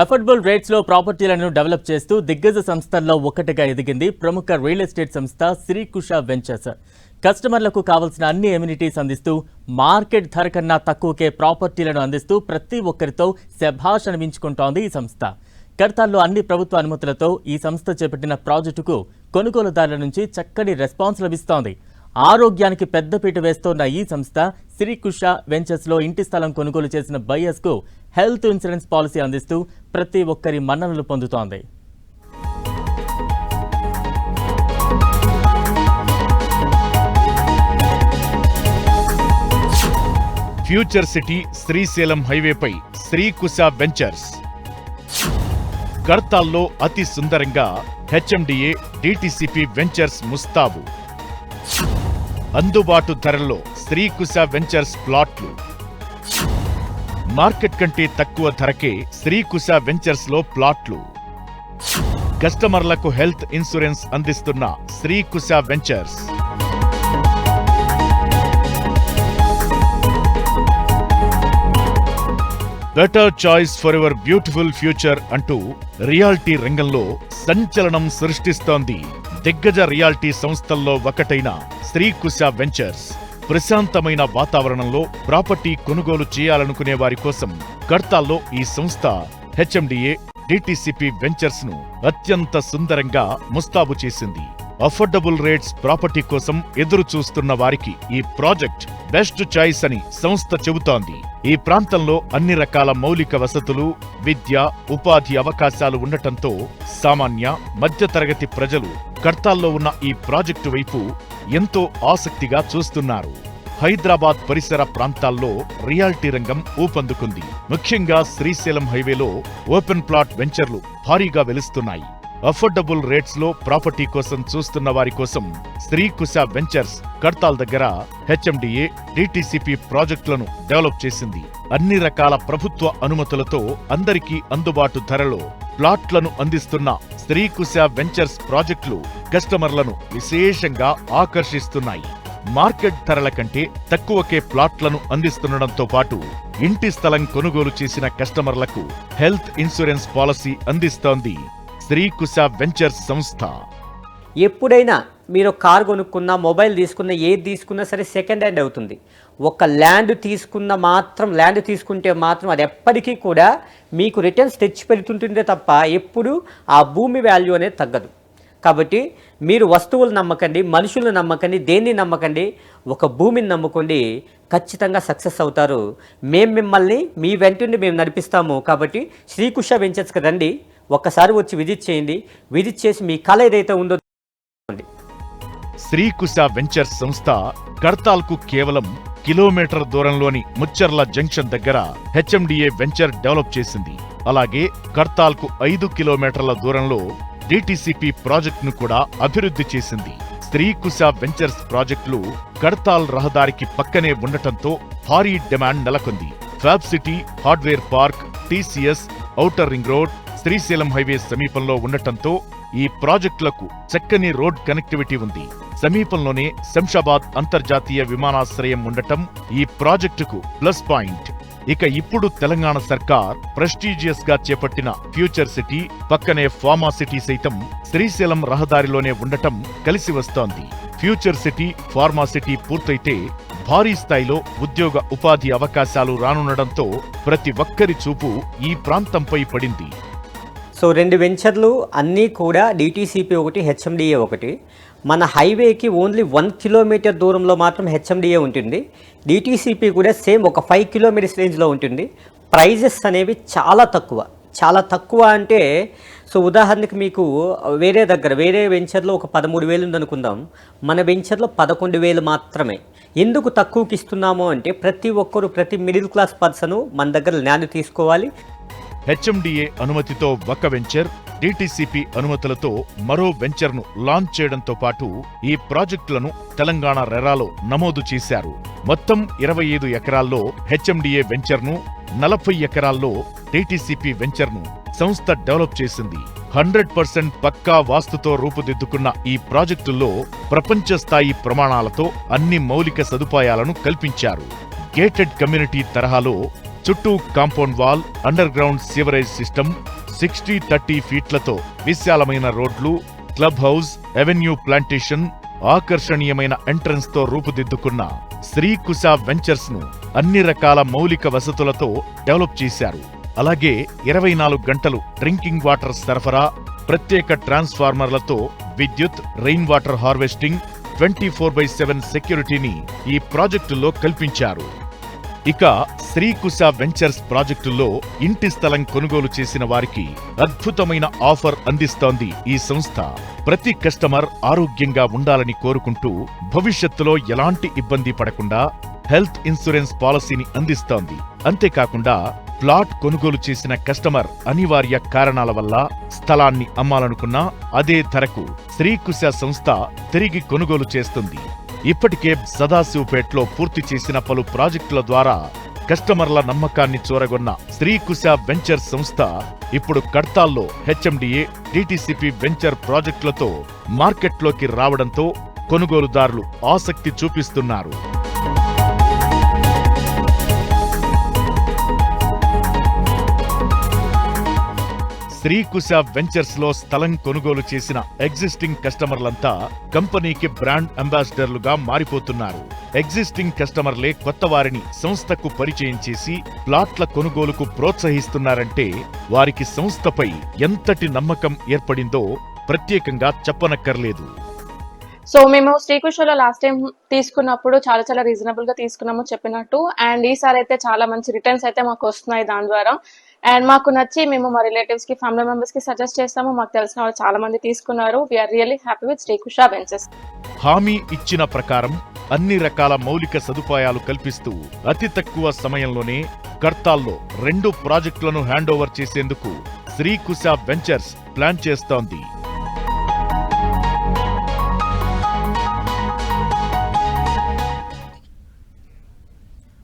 Affordable రేట్స్లో ప్రాపర్టీలను develop చేస్తూ దిగ్గజ సంస్థల్లో ఒకటిగా ఎదిగింది ప్రముఖ రియల్ ఎస్టేట్ సంస్థ శ్రీకుష వెంచర్స్. కస్టమర్లకు కావాల్సిన అన్ని ఎమ్యూనిటీస్ అందిస్తూ మార్కెట్ ధర కన్నా తక్కువకే ప్రాపర్టీలను అందిస్తూ ప్రతి ఒక్కరితో శభాష్ అనిపించుకుంటోంది ఈ సంస్థ. కర్తాల్లో అన్ని ప్రభుత్వ అనుమతులతో ఈ సంస్థ చేపట్టిన ప్రాజెక్టుకు కొనుగోలుదారుల నుంచి చక్కటి రెస్పాన్స్ లభిస్తోంది. ఆరోగ్యానికి పెద్దపీట వేస్తోన్న ఈ సంస్థ శ్రీకుష వెంచర్స్లో ఇంటి స్థలం కొనుగోలు చేసిన బయ్యర్స్కు హెల్త్ ఇన్సూరెన్స్ పాలసీ అందిస్తూ ప్రతి ఒక్కరి మన్ననలు పొందుతోంది. ఫ్యూచర్ సిటీ శ్రీశైలం హైవేపై శ్రీకుశ వెంచర్స్. కర్తాల్లో అతి సుందరంగా హెచ్ఎండిఏ డిటిసిపి వెంచర్స్ ముస్తాబు. అందుబాటు ధరల్లో శ్రీకుశ వెంచర్స్ ప్లాట్లు. మార్కెట్ కంటే తక్కువ ధరకే శ్రీకుశ వెంచర్స్లో ప్లాట్లు. కస్టమర్లకు హెల్త్ ఇన్సూరెన్స్ అందిస్తున్న Srikusha ventures. Better choice for your beautiful future అంటూ రియాల్టీ రంగంలో సంచలనం సృష్టిస్తోంది. దిగ్గజ రియాల్టీ సంస్థల్లో ఒకటైన శ్రీకుశ వెంచర్స్. ప్రశాంతమైన వాతావరణంలో ప్రాపర్టీ కొనుగోలు చేయాలనుకునే వారి కోసం కడతాల్లో ఈ సంస్థ హెచ్ఎండిఏ డిటిసిపి వెంచర్స్ను అత్యంత సుందరంగా ముస్తాబు చేసింది. అఫోర్డబుల్ రేట్స్ ప్రాపర్టీ కోసం ఎదురు చూస్తున్న వారికి ఈ ప్రాజెక్ట్ బెస్ట్ చాయిస్ అని సంస్థ చెబుతోంది. ఈ ప్రాంతంలో అన్ని రకాల మౌలిక వసతులు విద్య ఉపాధి అవకాశాలు ఉండటంతో సామాన్య మధ్యతరగతి ప్రజలు కర్తాల్లో ఉన్న ఈ ప్రాజెక్టు వైపు ఎంతో ఆసక్తిగా చూస్తున్నారు. హైదరాబాద్ పరిసర ప్రాంతాల్లో రియాల్టీ రంగం ఊపందుకుంది. ముఖ్యంగా శ్రీశైలం హైవేలో ఓపెన్ ప్లాట్ వెంచర్లు భారీగా వెలుస్తున్నాయి. అఫోర్డబుల్ రేట్స్లో ప్రాపర్టీ కోసం చూస్తున్న వారి కోసం శ్రీకుశ వెంచర్స్ కడ్తాల్ దగ్గర హెచ్ఎండిఏ డిటిసిపి ప్రాజెక్టులను డెవలప్ చేసింది. అన్ని రకాల ప్రభుత్వ అనుమతులతో అందరికీ అందుబాటు ధరలో ప్లాట్లను అందిస్తున్న శ్రీకుశ వెంచర్స్ ప్రాజెక్టులు కస్టమర్లను విశేషంగా ఆకర్షిస్తున్నాయి. మార్కెట్ ధరల కంటే తక్కువకే ప్లాట్లను అందిస్తుండటంతో పాటు ఇంటి స్థలం కొనుగోలు చేసిన కస్టమర్లకు హెల్త్ ఇన్సూరెన్స్ పాలసీ అందిస్తోంది. శ్రీకుశ వెంచర్స్ సంస్థ. ఎప్పుడైనా మీరు కార్ కొనుక్కున్నా మొబైల్ తీసుకున్నా ఏది తీసుకున్నా సరే సెకండ్ హ్యాండ్ అవుతుంది. ఒక ల్యాండ్ తీసుకున్న మాత్రం ల్యాండ్ తీసుకుంటే మాత్రం అది ఎప్పటికీ కూడా మీకు రిటర్న్స్ తెచ్చి పెడుతుంటుందే తప్ప ఎప్పుడు ఆ భూమి వాల్యూ అనేది తగ్గదు. కాబట్టి మీరు వస్తువులు నమ్మకండి మనుషులను నమ్మకండి దేన్ని నమ్మకండి ఒక భూమిని నమ్ముకోండి ఖచ్చితంగా సక్సెస్ అవుతారు. మేము మిమ్మల్ని మీ వెంటనే మేము నడిపిస్తాము. కాబట్టి శ్రీకుష వెంచర్స్కి రండి ఒక్కసారి వచ్చి విజిట్ చేయండి. విజిట్ చేసి మీ కళ ఏదైతే ఉందో శ్రీకుశ వెంచర్స్ సంస్థ కర్తాల్కు కేవలం కిలోమీటర్ దూరంలోని ముచ్చర్ల జంక్షన్ దగ్గర హెచ్ఎండిఏ వెంచర్ డెవలప్ చేసింది. అలాగే కర్తాల్కు ఐదు కిలోమీటర్ల దూరంలో డిటిసిపి ప్రాజెక్టును కూడా అభివృద్ధి చేసింది. స్త్రీకుశ వెంచర్స్ ప్రాజెక్టులు కర్తాల్ రహదారికి పక్కనే ఉండటంతో భారీ డిమాండ్ నెలకొంది. Fab city hardware park TCS outer ring road Srisailam highway సమీపంలో ఉండటంతో ఈ ప్రాజెక్టులకు చక్కని రోడ్ కనెక్టివిటీ ఉంది. సమీపంలోనే శంషాబాద్ అంతర్జాతీయ విమానాశ్రయం ఉండటం ఈ ప్రాజెక్టుకు ప్లస్ పాయింట్. ఇక ఇప్పుడు తెలంగాణ సర్కార్ ప్రెస్టీజియస్గా చేపట్టిన ఫ్యూచర్ సిటీ పక్కనే ఫార్మా సిటీ సైతం శ్రీశైలం రహదారిలోనే ఉండటం కలిసి వస్తోంది. ఫ్యూచర్ సిటీ ఫార్మా సిటీ పూర్తయితే భారీ స్థాయిలో ఉద్యోగ ఉపాధి అవకాశాలు రానుండడంతో ప్రతి ఒక్కరి చూపు ఈ ప్రాంతంపై పడింది. సో రెండు వెంచర్లు అన్నీ కూడా డిటీసీపీ ఒకటి హెచ్ఎండిఏ ఒకటి. మన హైవేకి ఓన్లీ వన్ కిలోమీటర్ దూరంలో మాత్రం హెచ్ఎండిఏ ఉంటుంది. డిటీసీపీ కూడా సేమ్ ఒక ఫైవ్ కిలోమీటర్స్ రేంజ్లో ఉంటుంది. ప్రైజెస్ అనేవి చాలా తక్కువ. చాలా తక్కువ అంటే సో ఉదాహరణకి మీకు వేరే దగ్గర వేరే వెంచర్లో ఒక పదమూడు వేలు ఉందనుకుందాం. మన వెంచర్లో పదకొండు వేలు మాత్రమే. ఎందుకు తక్కువకి ఇస్తున్నాము అంటే ప్రతి ఒక్కరు ప్రతి మిడిల్ క్లాస్ పర్సను మన దగ్గర ల్యాండ్ తీసుకోవాలి. హెచ్ఎండిఏ అనుమతితో ఒక వెంచర్ డిటిసిపి అనుమతులతో మరో వెంచర్ను లాంచ్ చేయడంతో పాటు ఈ ప్రాజెక్టులను తెలంగాణ రెరాలో నమోదు చేశారు. మొత్తం ఇరవై ఐదు ఎకరాల్లో హెచ్ఎండిఏ వెంచర్ను నలభై ఎకరాల్లో డిటిసిపి వెంచర్ను సంస్థ డెవలప్ చేసింది. హండ్రెడ్ పర్సెంట్ పక్కా వాస్తుతో రూపుదిద్దుకున్న ఈ ప్రాజెక్టుల్లో ప్రపంచ స్థాయి ప్రమాణాలతో అన్ని మౌలిక సదుపాయాలను కల్పించారు. గేటెడ్ కమ్యూనిటీ తరహాలో చుట్టూ compound wall underground sewerage system sixty thirty ఫీట్లతో విశాలమైన రోడ్లు క్లబ్ హౌస్ ఎవెన్యూ ప్లాంటేషన్ ఆకర్షణీయమైన ఎంట్రన్స్తో రూపుదిద్దుకున్న శ్రీకుశ వెంచర్స్ను అన్ని రకాల మౌలిక వసతులతో డెవలప్ చేశారు. అలాగే ఇరవై నాలుగు గంటలు డ్రింకింగ్ వాటర్ సరఫరా ప్రత్యేక ట్రాన్స్ఫార్మర్లతో విద్యుత్ rain water harvesting twenty four by seven సెక్యూరిటీని ఈ ప్రాజెక్టులో కల్పించారు. ఇక శ్రీకుశ వెంచర్స్ ప్రాజెక్టుల్లో ఇంటి స్థలం కొనుగోలు చేసిన వారికి అద్భుతమైన ఆఫర్ అందిస్తోంది ఈ సంస్థ. ప్రతి కస్టమర్ ఆరోగ్యంగా ఉండాలని కోరుకుంటూ భవిష్యత్తులో ఎలాంటి ఇబ్బంది పడకుండా హెల్త్ ఇన్సూరెన్స్ పాలసీని అందిస్తోంది. అంతేకాకుండా ప్లాట్ కొనుగోలు చేసిన కస్టమర్ అనివార్య కారణాల వల్ల స్థలాన్ని అమ్మాలనుకున్నా అదే ధరకు శ్రీకుశ సంస్థ తిరిగి కొనుగోలు చేస్తుంది. ఇప్పటికే సదాశివపేట్లో పూర్తి చేసిన పలు ప్రాజెక్టుల ద్వారా కస్టమర్ల నమ్మకాన్ని చూరగొన్న శ్రీకుశ వెంచర్ సంస్థ ఇప్పుడు కడ్తాల్లో హెచ్ఎండిఏ డిటిసిపి వెంచర్ ప్రాజెక్టులతో మార్కెట్లోకి రావడంతో కొనుగోలుదారులు ఆసక్తి చూపిస్తున్నారు. శ్రీకుశ వెంచర్స్లో స్థలం కొనుగోలు చేసిన ఎగ్జిస్టింగ్ కస్టమర్లంతా కంపెనీకి బ్రాండ్ అంబాసిడర్లుగా మారిపోతున్నారు. ఎగ్జిస్టింగ్ కస్టమర్లే కొత్త వారిని సంస్థకు పరిచయం చేసి ప్లాట్ల కొనుగోలుకు ప్రోత్సహిస్తున్నారంటే వారికి సంస్థపై ఎంతటి నమ్మకం ఏర్పడిందో ప్రత్యేకంగా చెప్పనక్కర్లేదు. సో మేము శ్రీకృష్ణలో లాస్ట్ టైం తీసుకున్నప్పుడు చాలా చాలా రీజనబుల్గా తీసుకున్నాము చెప్పినట్టు. అండ్ ఈసారి అయితే చాలా మంచి రిటర్న్స్ అయితే మాకు వస్తున్నాయి దాని ద్వారా. అండ్ మాకు నచ్చి మేము మా రిలేటివ్స్కి ఫ్యామిలీ మెంబర్స్కి సజెస్ట్ చేస్తాము. మాకు తెలిసిన వాళ్ళు చాలా మంది తీసుకున్నారు. We're really happy with Srikrishna benches హామీ ఇచ్చిన ప్రకారం అన్ని రకాల మౌలిక సదుపాయాలు కల్పిస్తూ అతి తక్కువ సమయంలోనే కర్తాల్లో రెండు ప్రాజెక్టులను హ్యాండ్ ఓవర్ చేసేందుకు శ్రీకుశ వెంచర్స్ ప్లాన్ చేస్తోంది.